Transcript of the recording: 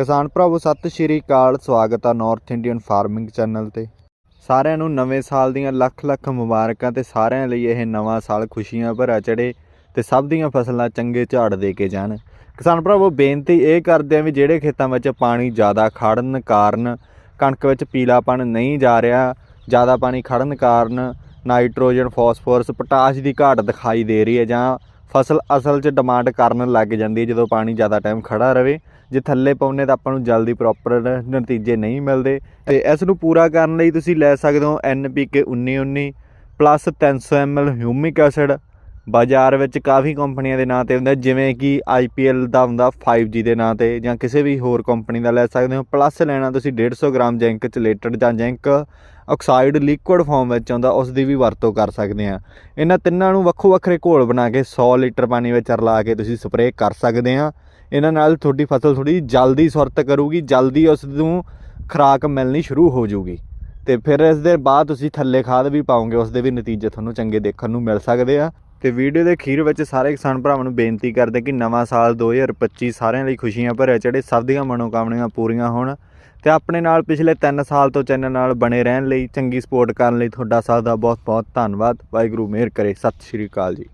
ਕਿਸਾਨ ਭਰਾਵੋ, ਸਤਿ ਸ਼੍ਰੀ ਅਕਾਲ। ਸਵਾਗਤ ਆ ਨਾਰਥ ਇੰਡੀਅਨ ਫਾਰਮਿੰਗ ਚੈਨਲ ਤੇ। ਸਾਰਿਆਂ ਨੂੰ ਨਵੇਂ ਸਾਲ ਦੀਆਂ ਲੱਖ ਲੱਖ ਮੁਬਾਰਕਾਂ ਤੇ ਸਾਰਿਆਂ ਲਈ ਇਹ ਨਵਾਂ ਸਾਲ ਖੁਸ਼ੀਆਂ ਭਰਾ ਚੜੇ ਤੇ ਸਭ ਦੀਆਂ ਫਸਲਾਂ ਚੰਗੇ ਝਾੜ ਦੇ ਕੇ ਜਾਣ। ਕਿਸਾਨ ਭਰਾਵੋ, ਬੇਨਤੀ ਇਹ ਕਰਦੇ ਆ ਵੀ ਜਿਹੜੇ ਖੇਤਾਂ ਵਿੱਚ ਪਾਣੀ ਜ਼ਿਆਦਾ ਖੜਨ ਕਾਰਨ ਕਣਕ ਵਿੱਚ ਪੀਲਾਪਣ ਨਹੀਂ ਜਾ ਰਿਹਾ, ਜ਼ਿਆਦਾ ਪਾਣੀ ਖੜਨ ਕਾਰਨ ਨਾਈਟ੍ਰੋਜਨ, ਫਾਸਫੋਰਸ, ਪੋਟਾਸ਼ ਦੀ ਘਾਟ ਦਿਖਾਈ ਦੇ ਰਹੀ ਹੈ ਜਾਂ ਫਸਲ ਅਸਲ 'ਚ ਡਿਮਾਂਡ ਕਰਨ ਲੱਗ ਜਾਂਦੀ ਹੈ ਜਦੋਂ ਪਾਣੀ ਜ਼ਿਆਦਾ ਟਾਈਮ ਖੜਾ ਰਵੇ। ਜੇ ਥੱਲੇ ਪਾਉਨੇ ਤਾਂ ਆਪਾਂ ਨੂੰ ਜਲਦੀ ਪ੍ਰੋਪਰ ਨਤੀਜੇ ਨਹੀਂ ਮਿਲਦੇ। ਤੇ ਇਸ ਨੂੰ ਪੂਰਾ ਕਰਨ ਲਈ ਤੁਸੀਂ ਲੈ ਸਕਦੇ ਹੋ NPK 1919 plus 300 ml humic acid ਬਾਜ਼ਾਰ ਵਿੱਚ ਕਾਫੀ ਕੰਪਨੀਆਂ ਦੇ ਨਾਂ ਤੇ ਹੁੰਦਾ, ਜਿਵੇਂ ਕਿ IPL ਦਾ ਹੁੰਦਾ 5G ਦੇ ਨਾਂ ਤੇ, ਜਾਂ ਕਿਸੇ ਵੀ ਹੋਰ ਕੰਪਨੀ ਦਾ ਲੈ ਸਕਦੇ ਹੋ। ਪਲੱਸ ਲੈਣਾ ਤੁਸੀਂ 150 ਗ੍ਰਾਮ ਜ਼ਿੰਕ ਚਲੇਟਡ ਜਾਂ ਜ਼ਿੰਕ ਆਕਸਾਈਡ ਲਿਕੁਇਡ ਫਾਰਮ ਵਿੱਚ ਆਉਂਦਾ ਉਸ ਦੀ ਵੀ ਵਰਤੋਂ ਕਰ ਸਕਦੇ ਆ ਇਹਨਾਂ ਤਿੰਨਾਂ ਨੂੰ ਵੱਖੋ ਵੱਖਰੇ ਘੋਲ ਬਣਾ ਕੇ 100 ਲੀਟਰ ਪਾਣੀ ਵਿੱਚ ਰਲਾ ਕੇ ਤੁਸੀਂ ਸਪਰੇਅ ਕਰ ਸਕਦੇ ਆ ਇਹਨਾਂ ਨਾਲ ਤੁਹਾਡੀ ਫਸਲ ਥੋੜੀ ਜਲਦੀ ਸੁਰਤ ਕਰੂਗੀ, ਜਲਦੀ ਉਸ ਨੂੰ ਖੁਰਾਕ ਮਿਲਣੀ ਸ਼ੁਰੂ ਹੋ ਜਾਊਗੀ। ਤੇ ਫਿਰ ਇਸ ਦੇ ਬਾਅਦ ਤੁਸੀਂ ਥੱਲੇ ਖਾਦ ਵੀ ਪਾਓਗੇ ਉਸ ਦੇ ਵੀ ਨਤੀਜੇ ਤੁਹਾਨੂੰ ਚੰਗੇ ਦੇਖਣ ਨੂੰ ਮਿਲ ਸਕਦੇ ਆ। ਤੇ ਵੀਡੀਓ ਦੇ ਅਖੀਰ ਵਿੱਚ ਸਾਰੇ ਕਿਸਾਨ ਭਰਾਵਾਂ ਨੂੰ ਬੇਨਤੀ ਕਰਦੇ ਕਿ ਨਵਾਂ ਸਾਲ 2025 ਸਾਰਿਆਂ ਲਈ ਖੁਸ਼ੀਆਂ ਭਰਿਆ ਚੜੇ ਸਭ ਦੀਆਂ ਮਨੋਕਾਮਨਾਵਾਂ ਪੂਰੀਆਂ ਹੋਣ ਤੇ ਆਪਣੇ ਨਾਲ ਪਿਛਲੇ 3 ਸਾਲ ਤੋਂ ਚੈਨਲ ਨਾਲ ਬਣੇ ਰਹਿਣ ਲਈ, ਚੰਗੀ ਸਪੋਰਟ ਕਰਨ ਲਈ ਤੁਹਾਡਾ ਸਭ ਦਾ ਬਹੁਤ ਬਹੁਤ ਧੰਨਵਾਦ। ਵਾਹਿਗੁਰੂ, ਮਿਹਰ ਕਰੇ। ਸਤਿ ਸ਼੍ਰੀ ਅਕਾਲ ਜੀ।